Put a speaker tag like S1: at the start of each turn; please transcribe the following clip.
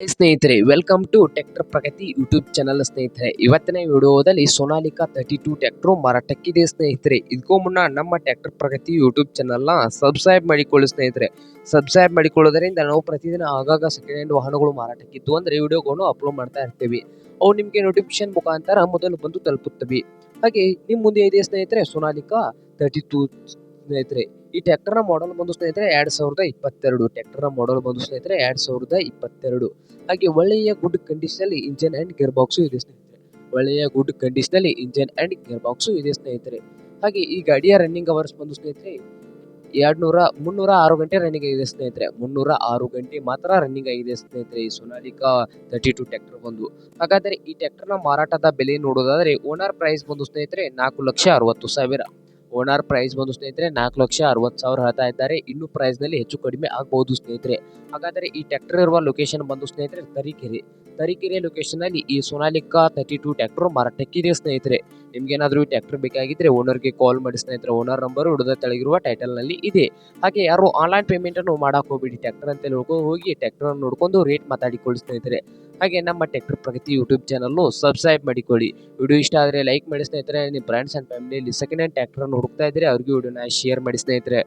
S1: ಸ್ನೇಹಿತರೆ welcome to tractor Pragati YouTube channel ಸ್ನೇಹಿತರೆ. ಇವತ್ತಿನ ವಿಡಿಯೋದಲ್ಲಿ ಸೋನಾಲಿಕಾ ತರ್ಟಿ ಟೂ ಟ್ರ್ಯಾಕ್ಟರ್ ಮಾರಾಟಕ್ಕಿದೆ ಸ್ನೇಹಿತರೆ. ಇದಕ್ಕೂ ಮುನ್ನ ನಮ್ಮ ಟ್ರ್ಯಾಕ್ಟರ್ ಪ್ರಗತಿ ಯೂಟ್ಯೂಬ್ ಚಾನಲ್ನ ಸಬ್ಸ್ಕ್ರೈಬ್ ಮಾಡಿಕೊಳ್ಳಿ ಸ್ನೇಹಿತರೆ. ಸಬ್ಸ್ಕ್ರೈಬ್ ಮಾಡಿಕೊಳ್ಳೋದರಿಂದ ನಾವು ಪ್ರತಿದಿನ ಆಗಾಗ ಸೆಕೆಂಡ್ ಹ್ಯಾಂಡ್ ವಾಹನಗಳು ಮಾರಾಟಕ್ಕಿದ್ದು ಅಂದರೆ ವಿಡಿಯೋಗಳನ್ನು ಅಪ್ಲೋಡ್ ಮಾಡ್ತಾ ಇರ್ತೀವಿ. ಅವು ನಿಮಗೆ ನೋಟಿಫಿಕೇಶನ್ ಮುಖಾಂತರ ಮೊದಲು ಬಂದು ತಲುಪುತ್ತವೆ. ಹಾಗೆ ನಿಮ್ಮ ಮುಂದೆ ಇದೆ ಸ್ನೇಹಿತರೆ ಸೋನಾಲಿಕಾ ತರ್ಟಿ ಟೂ ಸ್ನೇಹಿತರೆ, ಈ ಟ್ರ್ಯಾಕ್ಟರ್ನ ಮಾಡೆಲ್ ಬಂದು ಸ್ನೇಹಿತರೆ ಎರಡು ಸಾವಿರದ ಇಪ್ಪತ್ತೆರಡು. ಟ್ರ್ಯಾಕ್ಟರ್ನ ಮಾಡೆಲ್ ಬಂದು ಸ್ನೇಹಿತರೆ ಎರಡ್ ಸಾವಿರದ ಇಪ್ಪತ್ತೆರಡು. ಹಾಗೆ ಒಳ್ಳೆಯ ಗುಡ್ ಕಂಡೀಷನ್ ಅಲ್ಲಿ ಇಂಜಿನ್ ಅಂಡ್ ಗೇರ್ ಬಾಕ್ಸು ಇದೆ ಸ್ನೇಹಿತರೆ. ಒಳ್ಳೆಯ ಗುಡ್ ಕಂಡೀಷನ್ ಅಲ್ಲಿ ಇಂಜಿನ್ ಅಂಡ್ ಗೇರ್ ಬಾಕ್ಸು ಇದೆ ಸ್ನೇಹಿತರೆ. ಹಾಗೆ ಈ ಗಾಡಿಯ ರನ್ನಿಂಗ್ ಅವರ್ಸ್ ಬಂದು ಸ್ನೇಹಿತರೆ ಎರಡ್ ನೂರ ಮುನ್ನೂರ ಆರು ಗಂಟೆ ರನ್ನಿಂಗ್ ಆಗಿದೆ ಸ್ನೇಹಿತರೆ. ಮುನ್ನೂರ ಆರು ಗಂಟೆ ಮಾತ್ರ ರನ್ನಿಂಗ್ ಆಗಿದೆ ಸ್ನೇಹಿತರೆ ಈ ಸೊನಾಲಿಕಾ ತರ್ಟಿ ಟು ಟ್ಯಾಕ್ಟರ್ ಬಂದು. ಹಾಗಾದರೆ ಈ ಟ್ಯಾಕ್ಟರ್ನ ಮಾರಾಟದ ಬೆಲೆ ನೋಡೋದಾದರೆ ಓನರ್ ಪ್ರೈಸ್ ಬಂದು ಸ್ನೇಹಿತರೆ ನಾಲ್ಕು ಲಕ್ಷ ಅರವತ್ತು ಸಾವಿರ. ಓನರ್ ಪ್ರೈಸ್ ಬಂದು ಸ್ನೇಹಿತರೆ, ನಾಲ್ಕು ಲಕ್ಷ ಅರವತ್ತು ಸಾವಿರ ಹೇಳ್ತಾ ಇದ್ದಾರೆ. ಇನ್ನು ಪ್ರೈಸ್ನಲ್ಲಿ ಹೆಚ್ಚು ಕಡಿಮೆ ಆಗಬಹುದು ಸ್ನೇಹಿತರೆ. ಹಾಗಾದರೆ ಈ ಟ್ರ್ಯಾಕ್ಟರ್ ಇರುವ ಲೊಕೇಶನ್ ಬಂದು ಸ್ನೇಹಿತರೆ, ತರೀಕೆರೆ. ತರೀಕೆರೆ ಲೊಕೇಶನ್ ಅಲ್ಲಿ ಈ ಸೋನಾಲಿಕಾ ತರ್ಟಿ ಟೂ ಟ್ರ್ಯಾಕ್ಟರ್ ಮಾರಾಟಕ್ಕಿದೆ ಸ್ನೇಹಿತರೆ. ನಿಮ್ಗೇನಾದರೂ ಈ ಟ್ರ್ಯಾಕ್ಟರ್ ಬೇಕಾಗಿದ್ರೆ ಓನರ್ಗೆ ಕಾಲ್ ಮಾಡಿ ಸ್ನೇಹಿತರೆ. ಓನರ್ ನಂಬರ್ ಹುಡುದ ತೆಳಗಿರುವ ಟೈಟಲ್ನಲ್ಲಿ ಇದೆ. ಹಾಗೆ ಯಾರು ಆನ್ಲೈನ್ ಪೇಮೆಂಟ್ ಅನ್ನು ಹೋಗ್ಬಿಡಿ. ಟ್ಯಾಕ್ಟರ್ ಅಂತ ಹೋಗಿ ಟ್ಯಾಕ್ಟರ್ ನೋಡ್ಕೊಂಡು ರೇಟ್ ಮಾತಾಡಿಕೊಳ್ಳಿ ಸ್ನೇಹಿತರೆ. ಹಾಗೆ ನಮ್ಮ ಟೆಕ್ಟರ್ ಪ್ರಗತಿ ಯೂಟ್ಯೂಬ್ ಚಾನಲ್ನು ಸಬ್ಸ್ಕ್ರೈಬ್ ಮಾಡಿಕೊಳ್ಳಿ. ವಿಡಿಯೋ ಇಷ್ಟ ಆದರೆ ಲೈಕ್ ಮಾಡಿ ಸ್ನೇಹಿತರೆ, ನಿಮ್ಮ ಫ್ರೆಂಡ್ಸ್ ಆ್ಯಂಡ್ ಫ್ಯಾಮಿಲಿಯಲ್ಲಿ ಸೆಕೆಂಡ್ ಹ್ಯಾಂಡ್ ಟ್ರ್ಯಾಕ್ಟರ್ ಹುಡುಕ್ತಾ ಇದ್ದರೆ ಅವ್ರಿಗೆ ವಿಡಿಯೋನ ಶೇರ್ ಮಾಡಿ ಸ್ನೇಹಿತರೆ.